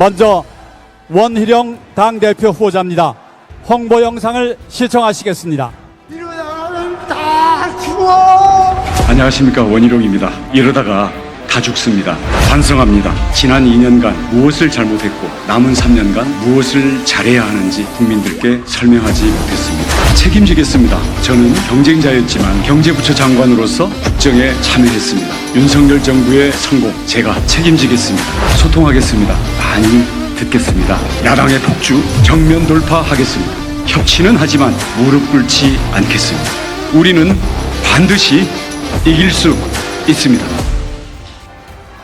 먼저 원희룡 당대표 후보자입니다. 홍보 영상을 시청하시겠습니다. 이러다가는 다 죽어! 안녕하십니까 원희룡입니다. 이러다가 다 죽습니다. 반성합니다. 지난 2년간 무엇을 잘못했고 남은 3년간 무엇을 잘해야 하는지 국민들께 설명하지 못했습니다. 책임지겠습니다. 저는 경쟁자였지만 경제부처 장관으로서 국정에 참여했습니다. 윤석열 정부의 성공 제가 책임지겠습니다. 소통하겠습니다. 많이 듣겠습니다. 야당의 폭주 정면 돌파하겠습니다. 협치는 하지만 무릎 꿇지 않겠습니다. 우리는 반드시 이길 수 있습니다.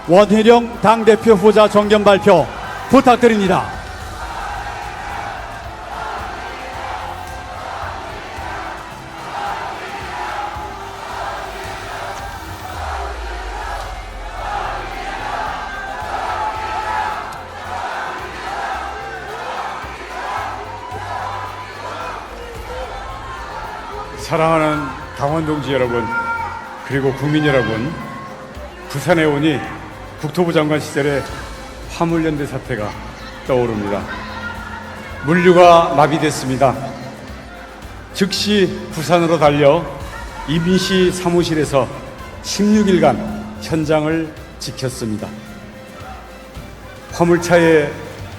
원희룡 당대표 후보자 정견 발표 부탁드립니다. 사랑하는 당원 동지 여러분, 그리고 국민 여러분, 부산에 오니 국토부 장관 시절의 화물연대 사태가 떠오릅니다. 물류가 마비됐습니다. 즉시 부산으로 달려 이민시 사무실에서 16일간 현장을 지켰습니다. 화물차에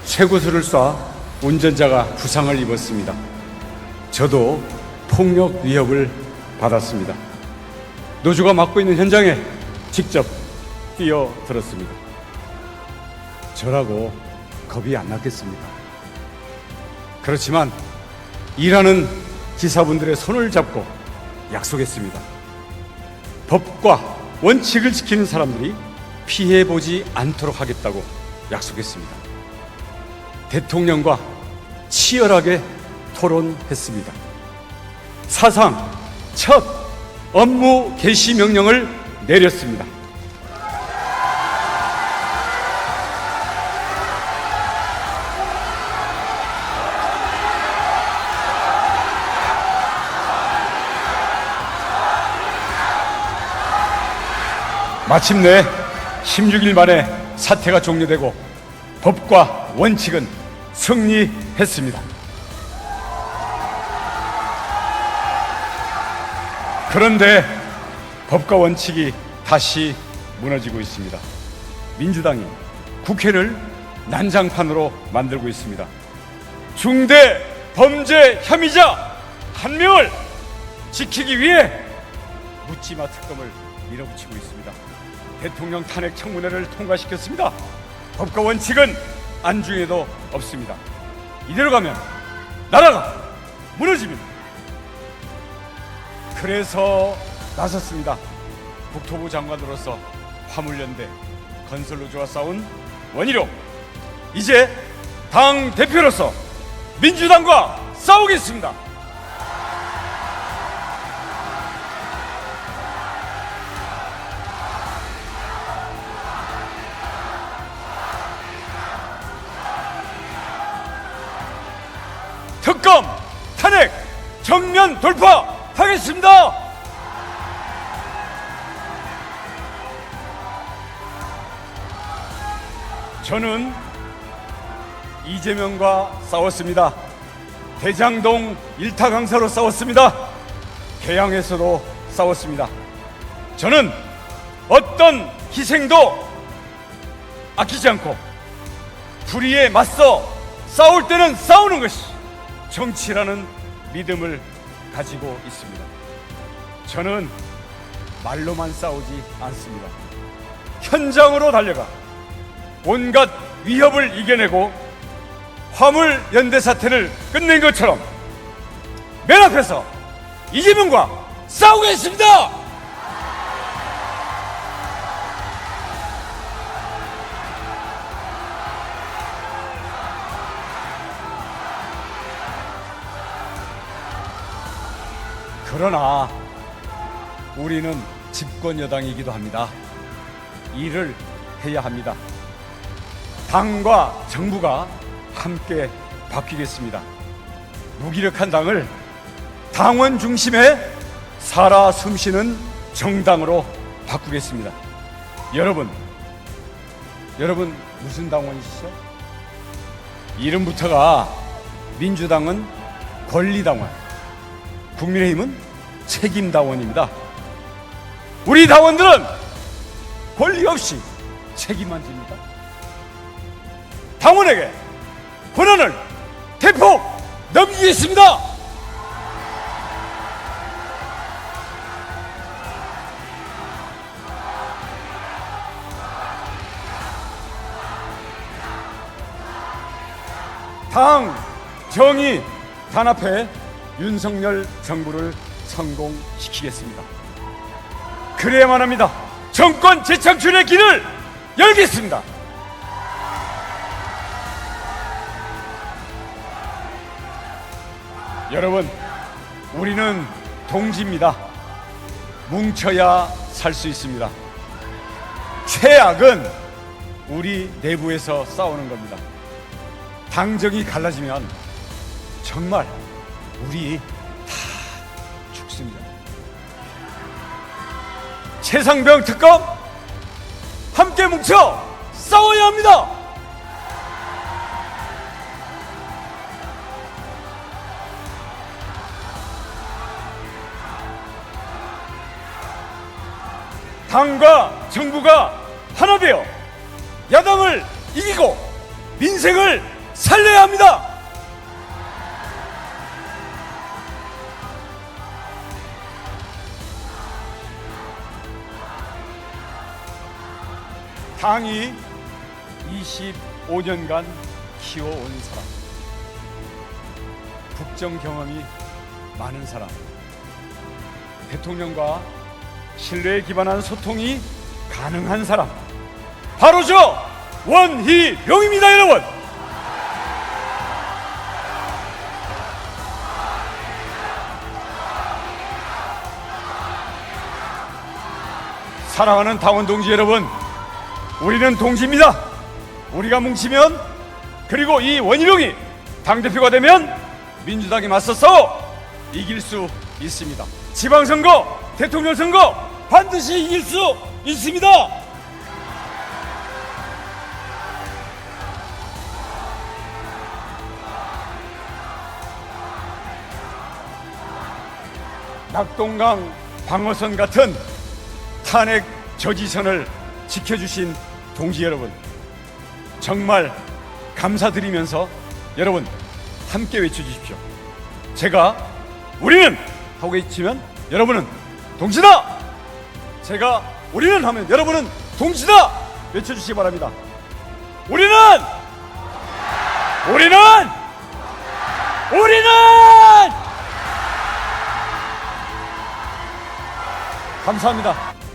쇠구슬을 쏴 운전자가 부상을 입었습니다. 저도 폭력 위협을 받았습니다. 노조가 맡고 있는 현장에 직접 뛰어들었습니다. 저라고 겁이 안 났겠습니까? 그렇지만 일하는 기사분들의 손을 잡고 약속했습니다. 법과 원칙을 지키는 사람들이 피해 보지 않도록 하겠다고 약속했습니다. 대통령과 치열하게 토론했습니다. 사상 첫 업무 개시 명령을 내렸습니다. 마침내 16일 만에 사태가 종료되고 법과 원칙은 승리했습니다. 그런데 법과 원칙이 다시 무너지고 있습니다. 민주당이 국회를 난장판으로 만들고 있습니다. 중대 범죄 혐의자 한 명을 지키기 위해 묻지마 특검을 밀어붙이고 있습니다. 대통령 탄핵 청문회를 통과시켰습니다. 법과 원칙은 안중에도 없습니다. 이대로 가면 나라가 무너집니다. 그래서 나섰습니다. 국토부 장관으로서 화물연대 건설노조와 싸운 원희룡 이제 당 대표로서 민주당과 싸우겠습니다. 특검 탄핵 정면 돌파하겠습니다. 저는 이재명과 싸웠습니다. 대장동 일타 강사로 싸웠습니다. 개항에서도 싸웠습니다. 저는 어떤 희생도 아끼지 않고 불의에 맞서 싸울 때는 싸우는 것이 정치라는 믿음을 가지고 있습니다. 저는 말로만 싸우지 않습니다. 현장으로 달려가 온갖 위협을 이겨내고 화물 연대 사태를 끝낸 것처럼 맨 앞에서 이재명과 싸우겠습니다. 그러나 우리는 집권 여당이기도 합니다. 일을 해야 합니다. 당과 정부가 함께 바뀌겠습니다. 무기력한 당을 당원 중심의 살아 숨쉬는 정당으로 바꾸겠습니다. 여러분, 여러분 무슨 당원이시죠? 이름부터가 민주당은 권리당원, 국민의힘은 책임당원입니다. 우리 당원들은 권리 없이 책임만 집니다. 당원에게 권한을 대폭 넘기겠습니다. 당, 정의, 단합해 윤석열 정부를 성공시키겠습니다. 그래야만 합니다. 정권 재창출의 길을 열겠습니다. 여러분, 우리는 동지입니다. 뭉쳐야 살 수 있습니다. 최악은 우리 내부에서 싸우는 겁니다. 당정이 갈라지면 정말 우리 다 죽습니다. 최상병 특검 함께 뭉쳐 싸워야 합니다. 당과 정부가 하나 되어 야당을 이기고 민생을 살려야 합니다. 당이 25년간 키워온 사람, 국정 경험이 많은 사람, 대통령과 신뢰에 기반한 소통이 가능한 사람, 바로 저 원희룡입니다, 여러분. 사랑하는 당원 동지 여러분, 우리는 동지입니다. 우리가 뭉치면 그리고 이 원희룡이 당대표가 되면 민주당이 맞서 싸워 이길 수 있습니다. 지방선거, 대통령 선거 반드시 이길 수 있습니다. 낙동강 방어선 같은 탄핵 저지선을 지켜주신 동지 여러분 정말 감사드리면서 여러분 함께 외쳐주십시오. 제가 우리는 하고 외치면 여러분은 동지다! 제가 우리는 하면 여러분은 동지다! 외쳐주시기 바랍니다. 우리는! 우리는! 우리는! 감사합니다.